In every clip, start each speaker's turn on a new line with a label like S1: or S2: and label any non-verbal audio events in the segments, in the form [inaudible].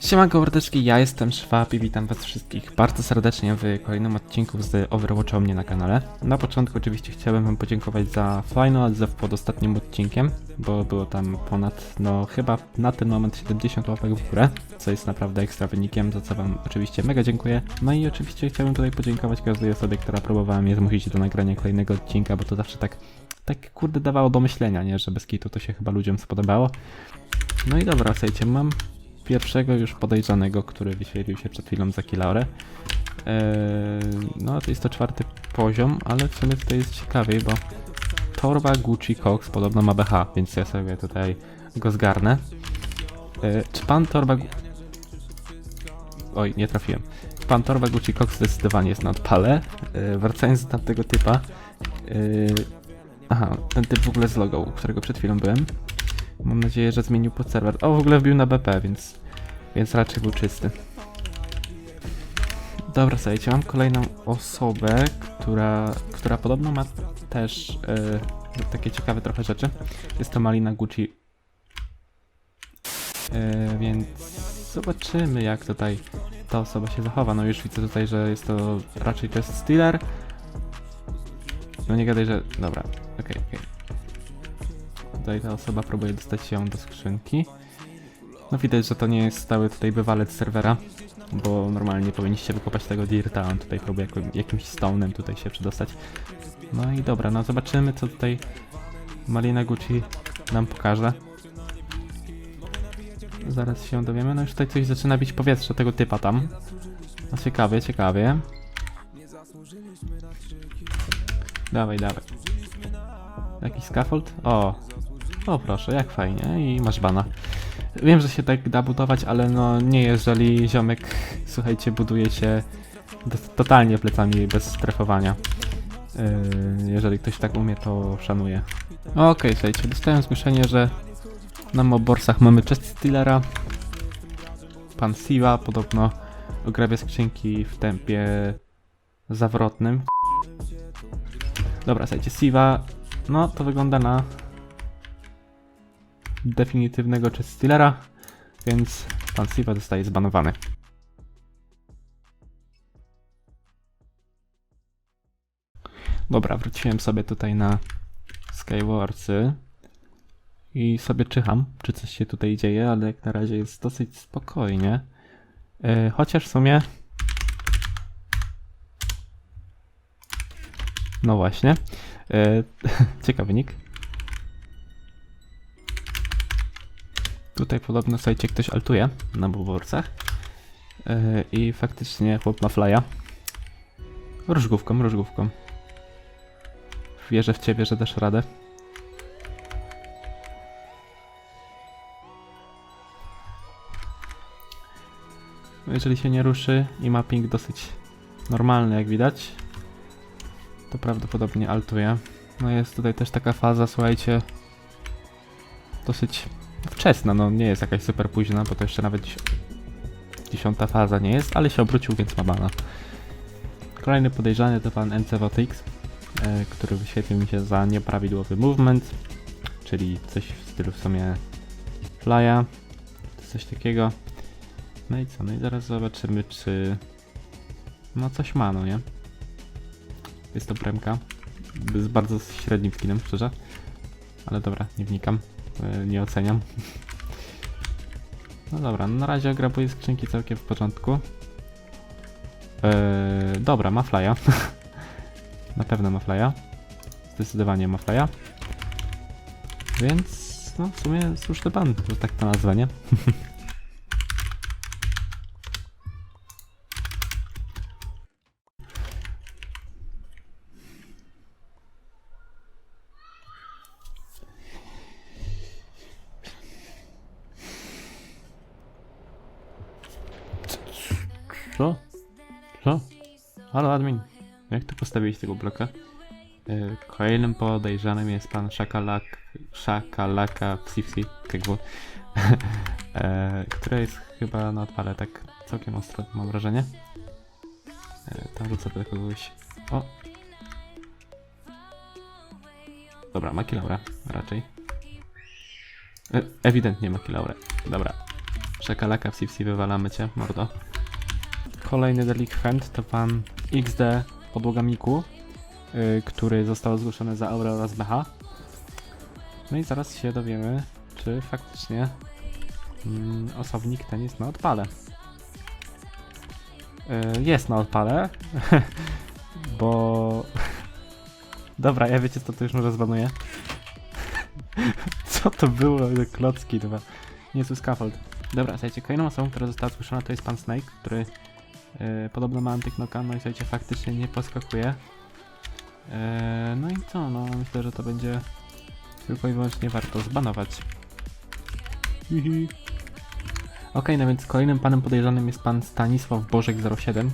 S1: Siemanko mordeczki, ja jestem Szwab i witam was wszystkich bardzo serdecznie w kolejnym odcinku z Overwatcha mnie na kanale. Na początku oczywiście chciałbym wam podziękować za fajną odziew pod ostatnim odcinkiem, bo było tam ponad, no chyba na ten moment 70 łapek w górę, co jest naprawdę ekstra wynikiem, za co wam oczywiście mega dziękuję. No i oczywiście chciałbym tutaj podziękować każdej osobie, która próbowała mnie zmusić do nagrania kolejnego odcinka, bo to zawsze tak, tak kurde dawało do myślenia, nie, że bez kitu to się chyba ludziom spodobało. No i dobra, słuchajcie, mam pierwszego już podejrzanego, który wyświetlił się przed chwilą za Kilaurę. Eee, no to jest to czwarty poziom, ale w sumie tutaj jest ciekawiej, bo torba Gucci Cox podobno ma BH, więc ja sobie tutaj go zgarnę. Eee, czy pan torba... Oj, nie trafiłem. Pan torba Gucci Cox zdecydowanie jest na odpale. Wracając do tamtego typa. Eee, aha, ten typ w ogóle z logo, u którego przed chwilą byłem. Mam nadzieję, że zmienił pod serwer. O, w ogóle wbił na BP, więc, więc raczej był czysty. Dobra, słuchajcie, mam kolejną osobę, która, która podobno ma też e, takie ciekawe trochę rzeczy. Jest to Malina Gucci. E, więc zobaczymy, jak tutaj ta osoba się zachowa. No już widzę tutaj, że jest to raczej test stealer. No nie gadaj, że... Dobra, okej, okej. Tutaj ta osoba próbuje dostać się do skrzynki. No widać, że to nie jest stały tutaj bywalec serwera, bo normalnie powinniście wykopać tego dirta, on tutaj próbuje jakim, jakimś stone'em tutaj się przedostać. No i dobra, no zobaczymy co tutaj Malina Gucci nam pokaże. Zaraz się dowiemy. No już tutaj coś zaczyna bić powietrze tego typa tam. No ciekawie, ciekawie. Dawaj, dawaj. Jakiś scaffold? O, o proszę, jak fajnie i masz bana. Wiem, że się tak da budować, ale no nie jeżeli ziomek, słuchajcie, buduje się totalnie plecami bez strefowania. Yy, jeżeli ktoś tak umie, to szanuję. Okej, słuchajcie, dostałem zgłoszenie, że na moborsach mamy chest stealera. Pan Siwa podobno ograbia skrzynki w tempie zawrotnym. Dobra, słuchajcie, Siwa, no to wygląda na definitywnego stealera, więc pan Siva zostaje zbanowany. Dobra, wróciłem sobie tutaj na Skywarsy i sobie czyham, czy coś się tutaj dzieje, ale jak na razie jest dosyć spokojnie. E, chociaż w sumie... No właśnie. E, [laughs] ciekawy wynik. Tutaj podobno, słuchajcie, ktoś altuje na buborsach. Yy, I faktycznie chłop ma flya. Różgówką, różgówką. Wierzę w ciebie, że dasz radę. No, Jeżeli się nie ruszy i ma ping dosyć normalny, jak widać, to prawdopodobnie altuje. No jest tutaj też taka faza, słuchajcie, dosyć wczesna, no nie jest jakaś super późna, bo to jeszcze nawet dziesiąta faza nie jest, ale się obrócił, więc ma bana. Kolejny podejrzany to pan Votix, e, który wyświetlił mi się za nieprawidłowy movement, czyli coś w stylu w sumie flya, coś takiego. No i co, no i zaraz zobaczymy, czy no coś ma, no nie? Jest to premka, z bardzo średnim skinem, szczerze. Ale dobra, nie wnikam. E, nie oceniam. No dobra, na razie ograbuję skrzynki całkiem w porządku. Eee, dobra, ma flya. [laughs] na pewno ma flya. Zdecydowanie ma flya. Więc, no w sumie słuszny pan, że tak to nazwę, nie? [laughs] Co? Co? Halo admin, jak ty postawiłeś tego bloka? Yy, Kolejnym podejrzanym jest pan Szakalak, Szakalaka Psipsi, KGW, [laughs] e, który jest chyba na odpale tak całkiem ostro, mam wrażenie. E, tam rzucę do kogoś. O! Dobra, Maki Laura, raczej. E, ewidentnie Maki Laura. Dobra. Szakalaka CFC wywalamy cię, mordo. Kolejny delikwent to pan XD Podłogamiku, yy, który został zgłoszony za Aurę oraz BH. No i zaraz się dowiemy, czy faktycznie mm, osobnik ten jest na odpale. Yy, jest na odpale, [laughs] bo... [laughs] Dobra, ja wiecie co, to już może zbanuję. [laughs] co to było? Klocki dwa. Niezły scaffold. Dobra, słuchajcie, kolejną osobą, która została zgłoszona to jest pan Snake, który yy, podobno ma antyknoka, no i słuchajcie, faktycznie nie poskakuje. Yy, no i co, no myślę, że to będzie tylko i wyłącznie warto zbanować. Hihi. Okej, no więc kolejnym panem podejrzanym jest pan Stanisław Bożek 07,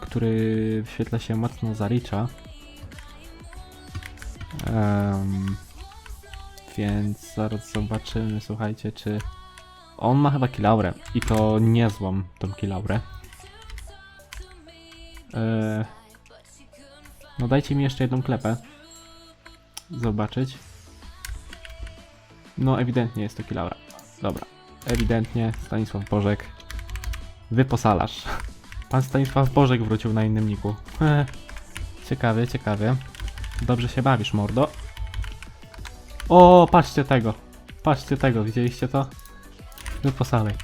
S1: który wyświetla się mocno za Richa. Em, więc zaraz zobaczymy, słuchajcie, czy on ma chyba kilaurę i to niezłą tą kilaurę. E, no dajcie mi jeszcze jedną klepę. Zobaczyć. No ewidentnie jest to kilaura. Dobra. Ewidentnie Stanisław Bożek. Wyposalarz. [laughs] Pan Stanisław Bożek wrócił na innym niku. [laughs] ciekawie, ciekawie. Dobrze się bawisz, mordo. O, patrzcie tego. Patrzcie tego, widzieliście to? Wyposalej.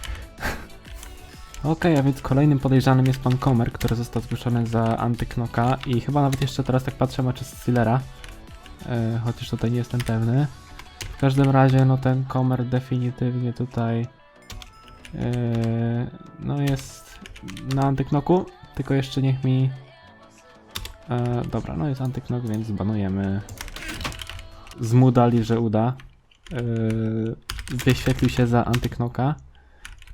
S1: Okej, a więc kolejnym podejrzanym jest pan Komer, który został zgłoszony za antyknoka i chyba nawet jeszcze teraz tak patrzę ma z Stealera. E, chociaż tutaj nie jestem pewny. W każdym razie, no ten Komer definitywnie tutaj e, no jest na antyknoku, tylko jeszcze niech mi e, dobra, no jest antyknok, więc zbanujemy zmudali, że uda e, wyświetlił się za antyknoka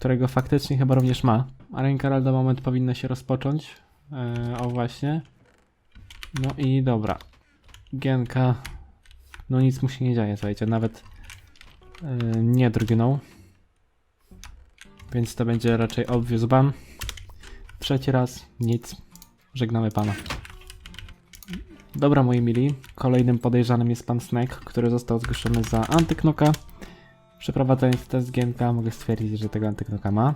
S1: którego faktycznie chyba również ma. Ręka na moment powinna się rozpocząć. E, o właśnie. No i dobra. Gienka. No nic mu się nie dzieje, słuchajcie, nawet e, nie drgnął. Więc to będzie raczej obvious ban. Trzeci raz, nic. Żegnamy pana. Dobra, moi mili. Kolejnym podejrzanym jest pan Snake, który został zgłoszony za antyknoka. Przeprowadzając test GMK mogę stwierdzić, że tego antyknoka ma.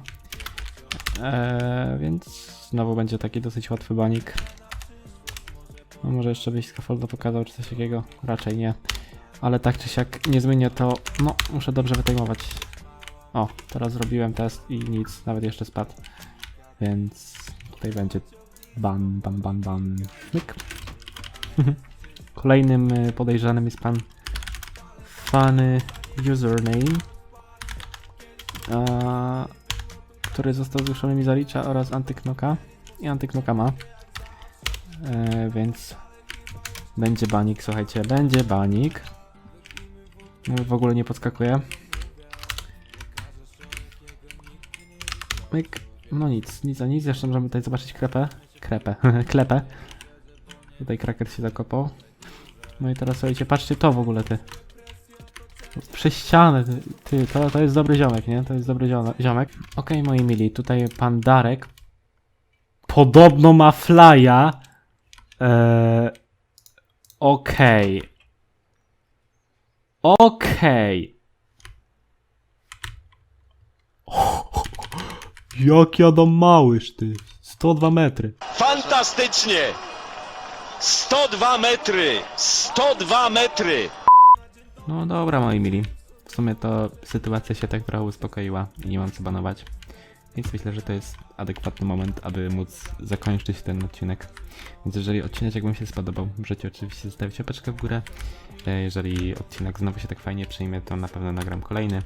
S1: Eee, więc znowu będzie taki dosyć łatwy banik. No może jeszcze byś scaffolda pokazał, czy coś takiego? Raczej nie. Ale tak czy siak nie zmienię to, no muszę dobrze wytejmować. O, teraz zrobiłem test i nic, nawet jeszcze spadł. Więc tutaj będzie ban, ban, ban, ban, myk. [laughs] Kolejnym y, podejrzanym jest pan Fany username, a, który został zgłoszony mi zalicza oraz antyknoka i antyknoka ma. E, więc będzie banik, słuchajcie, będzie banik. No, w ogóle nie podskakuje. Myk. No nic, nic a nic. Jeszcze możemy tutaj zobaczyć krepę. Krepę, [laughs] klepę. Tutaj kraker się zakopał. No i teraz słuchajcie, patrzcie to w ogóle ty. Przez ścianę, ty, to, to jest dobry ziomek, nie? To jest dobry ziome- ziomek. Okej, moi mili, tutaj pan Darek podobno ma flya. Eee, Okej. Okej. [laughs] Jak ja dam małyż, ty. 102 metry.
S2: Fantastycznie! 102 metry! 102 metry!
S1: No dobra, moi mili. W sumie to sytuacja się tak trochę uspokoiła i nie mam co banować. Więc myślę, że to jest adekwatny moment, aby móc zakończyć ten odcinek. Więc jeżeli odcinek Wam się spodobał, możecie oczywiście zostawić łapeczkę w górę. E, Jeżeli odcinek znowu się tak fajnie przyjmie, to na pewno nagram kolejny.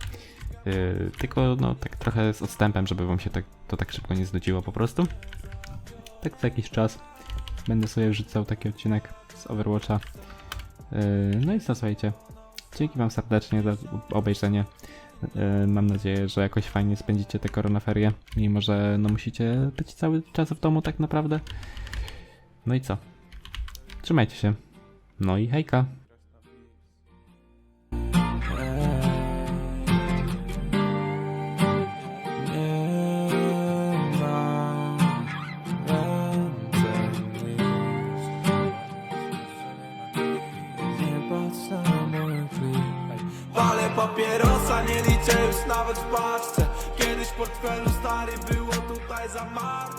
S1: E, Tylko no tak trochę z odstępem, żeby Wam się tak, to tak szybko nie znudziło po prostu. Tak co jakiś czas będę sobie wrzucał taki odcinek z Overwatcha. E, No i co, słuchajcie. Dzięki Wam serdecznie za obejrzenie. E, Mam nadzieję, że jakoś fajnie spędzicie te koronaferie, mimo że no musicie być cały czas w domu tak naprawdę. No i co? Trzymajcie się. No i hejka.
S3: Już nawet w paczce. Kiedyś w portfelu stary było tutaj za marnie